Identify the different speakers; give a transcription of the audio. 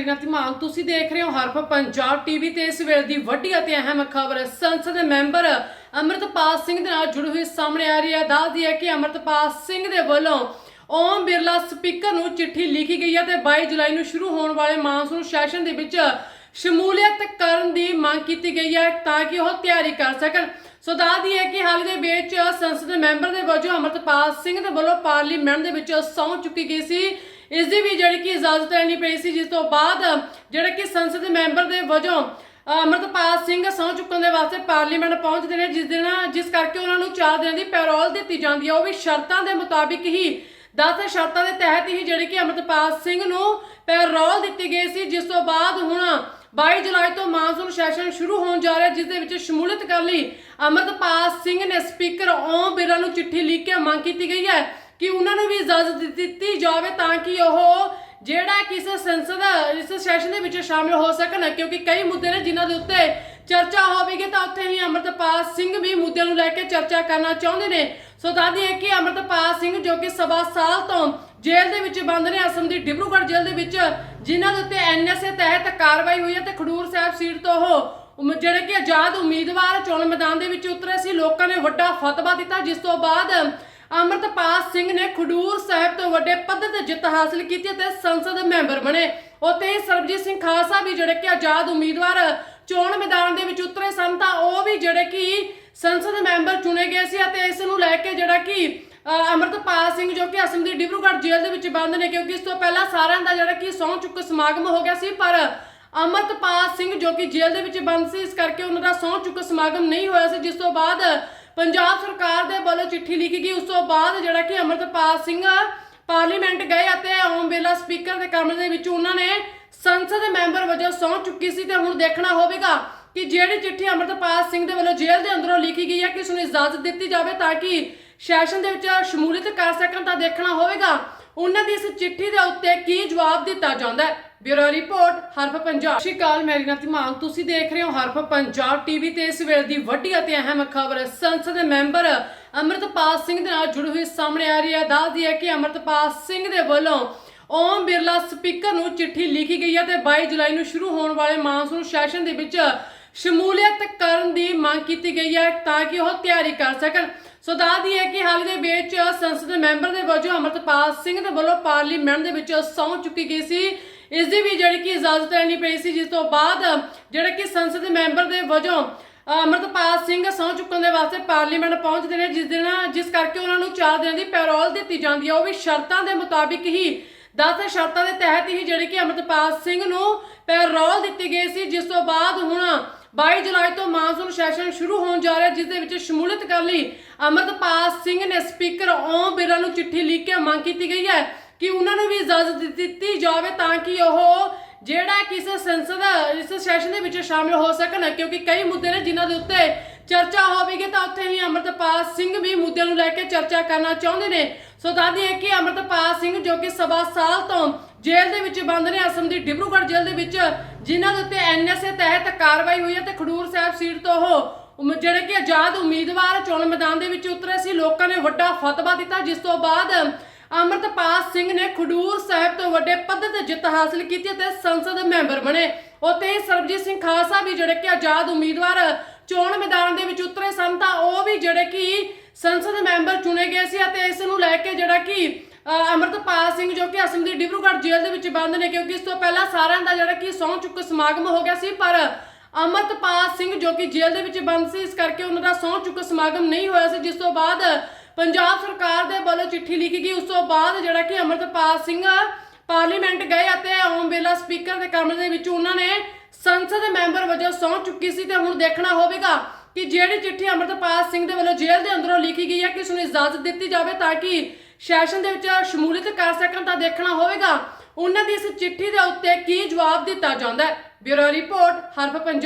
Speaker 1: ਮੇਰੀ ਧੀਮਾਨ ਤੁਸੀਂ ਦੇਖ ਰਹੇ ਹੋ ਹਰਫ ਪੰਜਾਬ ਟੀਵੀ ਤੇ ਇਸ ਵੇਲੇ ਦੀ ਵੱਡੀ ਅਤੇ ਅਹਿਮ ਖਬਰ। ਸੰਸਦ ਦੇ ਮੈਂਬਰ ਅਮਰਤਪਾਲ ਸਿੰਘ ਦੇ ਨਾਲ ਜੁੜੀ ਹੋਈ ਸਾਹਮਣੇ ਆ ਰਹੀ ਹੈ। ਦੱਸਦੀ ਹੈ ਕਿ ਅਮਰਤਪਾਲ ਸਿੰਘ ਦੇ ਵੱਲੋਂ ਓਮ ਬਿਰਲਾ ਸਪੀਕਰ ਨੂੰ ਚਿੱਠੀ ਲਿਖੀ ਗਈ ਹੈ ਤੇ 22 ਜੁਲਾਈ ਨੂੰ ਸ਼ੁਰੂ ਹੋਣ ਵਾਲੇ ਮਾਨਸੂਨ ਸੈਸ਼ਨ ਦੇ ਵਿੱਚ ਸ਼ਮੂਲੀਅਤ ਕਰਨ ਦੀ ਮੰਗ ਕੀਤੀ ਗਈ ਹੈ ਤਾਂ ਕਿ ਉਹ ਤਿਆਰੀ ਕਰ ਸਕਣ। ਸੋ ਦੱਸਦੀ ਹੈ ਕਿ ਹਾਲ ਦੇ ਵਿੱਚ ਸੰਸਦ ਮੈਂਬਰ ਦੇ ਵਜੋਂ ਅਮਰਤਪਾਲ ਸਿੰਘ ਦੇ ਵੱਲੋਂ ਪਾਰਲੀਮੈਂਟ ਦੇ ਵਿੱਚ ਸਹੁੰ ਚੁੱਕੀ ਗਈ ਸੀ। ਇਸ ਦੀ ਵੀ ਜਿਹੜੀ ਕਿ ਇਜਾਜ਼ਤ ਲੈਣੀ ਪਈ ਸੀ ਜਿਸ ਤੋਂ ਬਾਅਦ ਜਿਹੜੇ ਕਿ ਸੰਸਦ ਮੈਂਬਰ ਦੇ ਵਜੋਂ ਅ, ਅਮਰਤਪਾਲ ਸਿੰਘ ਸਹੁੰ ਚੁੱਕਣ ਦੇ ਵਾਸਤੇ ਪਾਰਲੀਮੈਂਟ ਪਹੁੰਚਦੇ ਨੇ ਜਿਸ ਦਿਨ ਜਿਸ ਕਰਕੇ ਉਹਨਾਂ ਨੂੰ 4 ਦਿਨਾਂ ਦੀ ਪੈਰੋਲ ਦਿੱਤੀ ਜਾਂਦੀ ਹੈ। ਉਹ ਵੀ ਸ਼ਰਤਾਂ ਦੇ ਮੁਤਾਬਿਕ ਹੀ 10 ਸ਼ਰਤਾਂ ਦੇ ਤਹਿਤ ਹੀ ਜਿਹੜੀ ਕਿ ਅਮਰਤਪਾਲ ਸਿੰਘ ਨੂੰ ਪੈਰੋਲ ਦਿੱਤੀ ਗਈ ਸੀ ਜਿਸ ਤੋਂ ਬਾਅਦ ਹੁਣ 22 ਜੁਲਾਈ ਤੋਂ ਮਾਨਸੂਨ ਸੈਸ਼ਨ ਸ਼ੁਰੂ ਹੋਣ ਜਾ ਰਿਹਾ ਜਿਸ ਦੇ ਵਿੱਚ ਸ਼ਮੂਲੀਅਤ ਕਰਨ ਲਈ ਅਮਰਤਪਾਲ ਸਿੰਘ ਨੇ ਸਪੀਕਰ ਓਮ ਬਿਰਲਾ ਨੂੰ ਚਿੱਠੀ ਲਿਖ ਕੇ ਮੰਗ ਕੀਤੀ ਗਈ ਹੈ। ਕਿ ਉਹਨਾਂ ਨੂੰ ਵੀ ਇਜਾਜ਼ਤ ਦਿੱਤੀ ਜਾਵੇ ਤਾਂ ਕਿ ਉਹ ਜਿਹੜਾ ਕਿਸੇ ਸੰਸਦ, ਇਸ ਸੈਸ਼ਨ ਦੇ ਵਿੱਚ ਸ਼ਾਮਿਲ ਹੋ ਸਕਣ, ਕਿਉਂਕਿ ਕਈ ਮੁੱਦੇ ਨੇ ਜਿਨ੍ਹਾਂ ਦੇ ਉੱਤੇ ਚਰਚਾ ਹੋਵੇਗੀ ਤਾਂ ਉੱਥੇ ਹੀ ਅਮਰਤਪਾਲ ਸਿੰਘ ਵੀ ਮੁੱਦਿਆਂ ਨੂੰ ਲੈ ਕੇ ਚਰਚਾ ਕਰਨਾ ਚਾਹੁੰਦੇ ਨੇ। ਸੋ ਦੱਸਦੀ ਹੈ ਕਿ ਅਮਰਤਪਾਲ ਸਿੰਘ ਜੋ ਕਿ ਸਵਾ ਸਾਲ ਤੋਂ ਜੇਲ੍ਹ ਦੇ ਵਿੱਚ ਬੰਦ ਨੇ, ਅਸਮ ਦੀ ਡਿਬਰੂਗੜ੍ਹ ਜੇਲ੍ਹ ਦੇ ਵਿੱਚ, ਜਿਨ੍ਹਾਂ ਦੇ ਉੱਤੇ ਐਨਐਸਏ ਤਹਿਤ ਕਾਰਵਾਈ ਹੋਈ ਹੈ ਤੇ ਖਡੂਰ ਸਾਹਿਬ ਸੀਟ ਤੋਂ ਉਹ ਜਿਹੜੇ ਕਿ ਆਜ਼ਾਦ ਉਮੀਦਵਾਰ ਚੋਣ ਮੈਦਾਨ ਦੇ ਵਿੱਚ ਉਤਰੇ ਸੀ, ਲੋਕਾਂ ਨੇ ਵੱਡਾ ਫਤਵਾ ਦਿੱਤਾ, ਜਿਸ ਤੋਂ ਬਾਅਦ ਅਮਰਤਪਾਲ ਸਿੰਘ ਨੇ ਖਡੂਰ ਸਾਹਿਬ ਤੋਂ ਵੱਡੇ ਪੱਧਰ ਤੇ ਜਿੱਤ ਹਾਸਲ ਕੀਤੀ ਅਤੇ ਸੰਸਦ ਮੈਂਬਰ ਬਣੇ। ਉੱਥੇ ਹੀ ਸਰਬਜੀਤ ਸਿੰਘ ਖਾਲਸਾ ਵੀ ਜਿਹੜੇ ਕਿ ਆਜ਼ਾਦ ਉਮੀਦਵਾਰ ਚੋਣ ਮੈਦਾਨ ਦੇ ਵਿੱਚ ਉਤਰੇ ਸਨ ਤਾਂ ਉਹ ਵੀ ਜਿਹੜੇ ਕਿ ਸੰਸਦ ਮੈਂਬਰ ਚੁਣੇ ਗਏ ਸੀ ਅਤੇ ਇਸ ਨੂੰ ਲੈ ਕੇ ਜਿਹੜਾ ਕਿ ਅ, ਅਮਰਤਪਾਲ ਸਿੰਘ ਜੋ ਕਿ ਅਸਮ ਦੀ ਡਿਬਰੂਗੜ੍ਹ ਜੇਲ੍ਹ ਦੇ ਵਿੱਚ ਬੰਦ ਨੇ ਕਿਉਂਕਿ ਇਸ ਤੋਂ ਪਹਿਲਾਂ ਸਾਰਿਆਂ ਦਾ ਜਿਹੜਾ ਕਿ ਸਹੁੰ ਚੁੱਕ ਸਮਾਗਮ ਹੋ ਗਿਆ ਸੀ ਪਰ ਅਮਰਤਪਾਲ ਸਿੰਘ ਜੋ ਕਿ ਜੇਲ੍ਹ ਦੇ ਵਿੱਚ ਬੰਦ ਸੀ ਇਸ ਕਰਕੇ ਉਹਨਾਂ ਦਾ ਸਹੁੰ ਚੁੱਕ ਸਮਾਗਮ ਨਹੀਂ ਹੋਇਆ ਸੀ ਜਿਸ ਤੋਂ ਬਾਅਦ ਪੰਜਾਬ ਸਰਕਾਰ ਦੇ ਵੱਲੋਂ ਚਿੱਠੀ ਲਿਖੀ ਗਈ। ਉਸ ਤੋਂ ਬਾਅਦ ਜਿਹੜਾ ਕਿ ਅਮਰਤਪਾਲ ਸਿੰਘ ਪਾਰਲੀਮੈਂਟ ਗਏ ਅਤੇ ਓਮ ਬਿਰਲਾ ਸਪੀਕਰ ਦੇ ਕਮਰੇ ਦੇ ਵਿੱਚ ਉਹਨਾਂ ਨੇ ਸੰਸਦ ਦੇ ਮੈਂਬਰ ਵਜੋਂ ਸਹੁੰ ਚੁੱਕੀ ਸੀ ਤੇ ਹੁਣ ਦੇਖਣਾ ਹੋਵੇਗਾ ਕਿ ਜਿਹੜੀ ਚਿੱਠੀ ਅਮਰਤਪਾਲ ਸਿੰਘ ਦੇ ਵੱਲੋਂ ਜੇਲ੍ਹ ਦੇ ਅੰਦਰੋਂ ਲਿਖੀ ਗਈ ਹੈ ਕਿ ਉਸ ਨੂੰ ਇਜਾਜ਼ਤ ਦਿੱਤੀ ਜਾਵੇ ਤਾਂ ਕਿ ਸੈਸ਼ਨ ਦੇ ਵਿੱਚ ਸ਼ਮੂਲੀਅਤ ਕਰ ਸਕਣ ਤਾਂ ਦੇਖਣਾ ਹੋਵੇਗਾ। ਉਹਨਾਂ ਦੀ ਇਸ ਚਿੱਠੀ ਦੇ ਉੱਤੇ ਕੀ ਜਵਾਬ ਦਿੱਤਾ ਜਾਂਦਾ ਹੈ? Bureau report, Haraf Punjab. ਸਤਿ ਸ਼੍ਰੀ ਅਕਾਲ ਮੇਰੀ ਨਾਮ ਧੀਮਾਨ ਤੁਸੀਂ ਦੇਖ ਰਹੇ ਹੋ ਹਰਫ ਪੰਜਾਬ ਟੀਵੀ ਤੇ ਇਸ ਵੇਲੇ ਦੀ ਵੱਡੀ ਅਤੇ ਅਹਿਮ ਖਬਰ। ਸੰਸਦ ਦੇ ਮੈਂਬਰ ਅਮਰਤਪਾਲ ਸਿੰਘ ਦੇ ਨਾਲ ਜੁੜੀ ਹੋਈ ਸਾਹਮਣੇ ਆ ਰਹੀ ਹੈ। ਦੱਸਦੀ ਹੈ ਕਿ ਅਮਰਤਪਾਲ ਸਿੰਘ ਦੇ ਵੱਲੋਂ ਓਮ ਬਿਰਲਾ ਸਪੀਕਰ ਨੂੰ ਚਿੱਠੀ ਲਿਖੀ ਗਈ ਹੈ ਤੇ 22 ਜੁਲਾਈ ਨੂੰ ਸ਼ੁਰੂ ਹੋਣ ਵਾਲੇ ਮਾਨਸੂਨ ਸੈਸ਼ਨ ਦੇ ਵਿੱਚ ਸ਼ਮੂਲੀਅਤ ਕਰਨ ਦੀ ਮੰਗ ਕੀਤੀ ਗਈ ਹੈ ਤਾਂ ਕਿ ਉਹ ਤਿਆਰੀ ਕਰ ਸਕਣ। ਸੋ ਦੱਸਦੀ ਹੈ ਕਿ ਹਾਲ ਦੇ ਵਿੱਚ ਸੰਸਦ ਮੈਂਬਰ ਦੇ ਵਜੋਂ ਅਮਰਤਪਾਲ ਸਿੰਘ ਦੇ ਵੱਲੋਂ ਪਾਰਲੀਮੈਂਟ ਦੇ ਵਿੱਚ ਸਹੁੰ ਚੁੱਕੀ ਗਈ ਸੀ। ਇਸ ਦੀ ਵੀ ਜਿਹੜੀ ਕਿ ਇਜਾਜ਼ਤ ਲੈਣੀ ਪਈ ਸੀ ਜਿਸ ਤੋਂ ਬਾਅਦ ਜਿਹੜੇ ਕਿ ਸੰਸਦ ਮੈਂਬਰ ਦੇ ਵਜੋਂ ਅ, ਅਮਰਤਪਾਲ ਸਿੰਘ ਸਹੁੰ ਚੁੱਕਣ ਦੇ ਵਾਸਤੇ ਪਾਰਲੀਮੈਂਟ ਪਹੁੰਚਦੇ ਨੇ ਜਿਸ ਦਿਨ ਜਿਸ ਕਰਕੇ ਉਹਨਾਂ ਨੂੰ 4 ਦਿਨਾਂ ਦੀ ਪੈਰੋਲ ਦਿੱਤੀ ਜਾਂਦੀ ਹੈ। ਉਹ ਵੀ ਸ਼ਰਤਾਂ ਦੇ ਮੁਤਾਬਿਕ ਹੀ 10 ਸ਼ਰਤਾਂ ਦੇ ਤਹਿਤ ਹੀ ਜਿਹੜੀ ਕਿ ਅਮਰਤਪਾਲ ਸਿੰਘ ਨੂੰ ਪੈਰੋਲ ਦਿੱਤੀ ਗਈ ਸੀ ਜਿਸ ਤੋਂ ਬਾਅਦ ਹੁਣ 22 ਜੁਲਾਈ ਤੋਂ ਮਾਨਸੂਨ ਸੈਸ਼ਨ ਸ਼ੁਰੂ ਹੋਣ ਜਾ ਰਿਹਾ, ਜਿਸ ਦੇ ਵਿੱਚ ਸ਼ਮੂਲੀਅਤ ਕਰਨ ਲਈ ਅਮਰਤਪਾਲ ਸਿੰਘ ਨੇ ਸਪੀਕਰ ਓਮ ਬਿਰਲਾ ਨੂੰ ਚਿੱਠੀ ਲਿਖ ਕੇ ਮੰਗ ਕੀਤੀ ਗਈ ਹੈ ਕਿ ਉਹਨਾਂ ਨੂੰ ਵੀ ਇਜਾਜ਼ਤ ਦਿੱਤੀ ਜਾਵੇ ਤਾਂ ਕਿ ਉਹ ਜਿਹੜਾ ਕਿਸੇ ਸੰਸਦ, ਇਸ ਸੈਸ਼ਨ ਦੇ ਵਿੱਚ ਸ਼ਾਮਿਲ ਹੋ ਸਕਣ, ਕਿਉਂਕਿ ਕਈ ਮੁੱਦੇ ਨੇ ਜਿਨ੍ਹਾਂ ਦੇ ਉੱਤੇ ਚਰਚਾ ਹੋਵੇਗੀ, ਤਾਂ ਉੱਥੇ ਹੀ ਅਮਰਤਪਾਲ ਸਿੰਘ ਵੀ ਮੁੱਦਿਆਂ ਨੂੰ ਲੈ ਕੇ ਚਰਚਾ ਕਰਨਾ ਚਾਹੁੰਦੇ ਨੇ। ਸੋ ਦੱਸਦੀ ਹੈ ਕਿ ਅਮਰਤਪਾਲ ਸਿੰਘ ਜੋ ਕਿ ਸਵਾ ਸਾਲ ਤੋਂ ਜੇਲ੍ਹ ਦੇ ਵਿੱਚ ਬੰਦ ਨੇ, ਅਸਮ ਦੀ ਡਿਬਰੂਗੜ੍ਹ ਜੇਲ੍ਹ ਦੇ ਵਿੱਚ ਜਿਨ੍ਹਾਂ ਦੇ ਉੱਤੇ ਐਨਐਸਏ ਤਹਿਤ ਕਾਰਵਾਈ ਹੋਈ ਹੈ ਤੇ ਖਡੂਰ ਸਾਹਿਬ ਸੀਟ ਤੋਂ ਉਹ ਉਮ- ਜਿਹੜੇ ਕਿ ਆਜ਼ਾਦ ਉਮੀਦਵਾਰ ਚੋਣ ਮੈਦਾਨ ਦੇ ਵਿੱਚ ਉਤਰੇ ਸੀ, ਲੋਕਾਂ ਨੇ ਵੱਡਾ ਫਤਵਾ ਦਿੱਤਾ, ਜਿਸ ਤੋਂ ਬਾਅਦ ਅਮਰਤਪਾਲ ਸਿੰਘ ਨੇ ਖਡੂਰ ਸਾਹਿਬ ਤੋਂ ਵੱਡੇ ਪੱਧਰ ਤੇ ਜਿੱਤ ਹਾਸਲ ਕੀਤੀ ਅਤੇ ਸੰਸਦ ਮੈਂਬਰ ਬਣੇ। ਉੱਥੇ ਹੀ ਸਰਬਜੀਤ ਸਿੰਘ ਖਾਲਸਾ ਵੀ ਜਿਹੜੇ ਕਿ ਆਜ਼ਾਦ ਉਮੀਦਵਾਰ ਚੋਣ ਮੈਦਾਨ ਦੇ ਵਿੱਚ ਉਤਰੇ ਸਨ, ਤਾਂ ਉਹ ਵੀ ਜਿਹੜੇ ਕਿ ਸੰਸਦ ਮੈਂਬਰ ਚੁਣੇ ਗਏ ਸੀ ਅਤੇ ਇਸ ਨੂੰ ਲੈ ਕੇ ਜਿਹੜਾ ਕਿ ਅਮਰਤਪਾਲ ਸਿੰਘ ਜੋ ਕਿ ਅਸਮ ਦੀ ਡਿਬਰੂਗੜ੍ਹ ਜੇਲ੍ਹ ਦੇ ਵਿੱਚ ਬੰਦ ਨੇ, ਕਿਉਂਕਿ ਇਸ ਤੋਂ ਪਹਿਲਾਂ ਸਾਰਿਆਂ ਦਾ ਜਿਹੜਾ ਕਿ ਸਹੁੰ ਚੁੱਕ ਸਮਾਗਮ ਹੋ ਗਿਆ ਸੀ, ਪਰ ਅਮਰਤਪਾਲ ਸਿੰਘ ਜੋ ਕਿ ਜੇਲ੍ਹ ਦੇ ਵਿੱਚ ਬੰਦ ਸੀ, ਇਸ ਕਰਕੇ ਉਹਨਾਂ ਦਾ ਸਹੁੰ ਚੁੱਕ ਸਮਾਗਮ ਨਹੀਂ ਹੋਇਆ ਸੀ, ਜਿਸ ਤੋਂ ਬਾਅਦ ਪੰਜਾਬ ਸਰਕਾਰ ਦੇ ਵੱਲੋਂ ਚਿੱਠੀ ਲਿਖੀ ਗਈ। ਉਸ ਤੋਂ ਬਾਅਦ ਜਿਹੜਾ ਕਿ ਅਮਰਤਪਾਲ ਸਿੰਘ ਪਾਰਲੀਮੈਂਟ ਗਏ ਅਤੇ ਓਮ ਬਿਰਲਾ ਸਪੀਕਰ ਦੇ ਕਮਰੇ ਦੇ ਵਿੱਚ ਉਹਨਾਂ ਨੇ ਸੰਸਦ ਦੇ ਮੈਂਬਰ ਵਜੋਂ ਸਹੁੰ ਚੁੱਕੀ ਸੀ ਤੇ ਹੁਣ ਦੇਖਣਾ ਹੋਵੇਗਾ ਕਿ ਜਿਹੜੀ ਚਿੱਠੀ ਅਮਰਤਪਾਲ ਸਿੰਘ ਦੇ ਵੱਲੋਂ ਜੇਲ੍ਹ ਦੇ ਅੰਦਰੋਂ ਲਿਖੀ ਗਈ ਹੈ ਕਿ ਉਸ ਨੂੰ ਇਜਾਜ਼ਤ ਦਿੱਤੀ ਜਾਵੇ ਤਾਂ ਕਿ ਸੈਸ਼ਨ ਦੇ ਵਿੱਚ ਸ਼ਮੂਲੀਅਤ ਕਰ ਸਕਣ ਤਾਂ ਦੇਖਣਾ ਹੋਵੇਗਾ। ਉਹਨਾਂ ਦੀ ਇਸ ਚਿੱਠੀ ਦੇ ਉੱਤੇ ਕੀ ਜਵਾਬ ਦਿੱਤਾ ਜਾਂਦਾ ਹੈ? Bureau report, Haraf Punjab.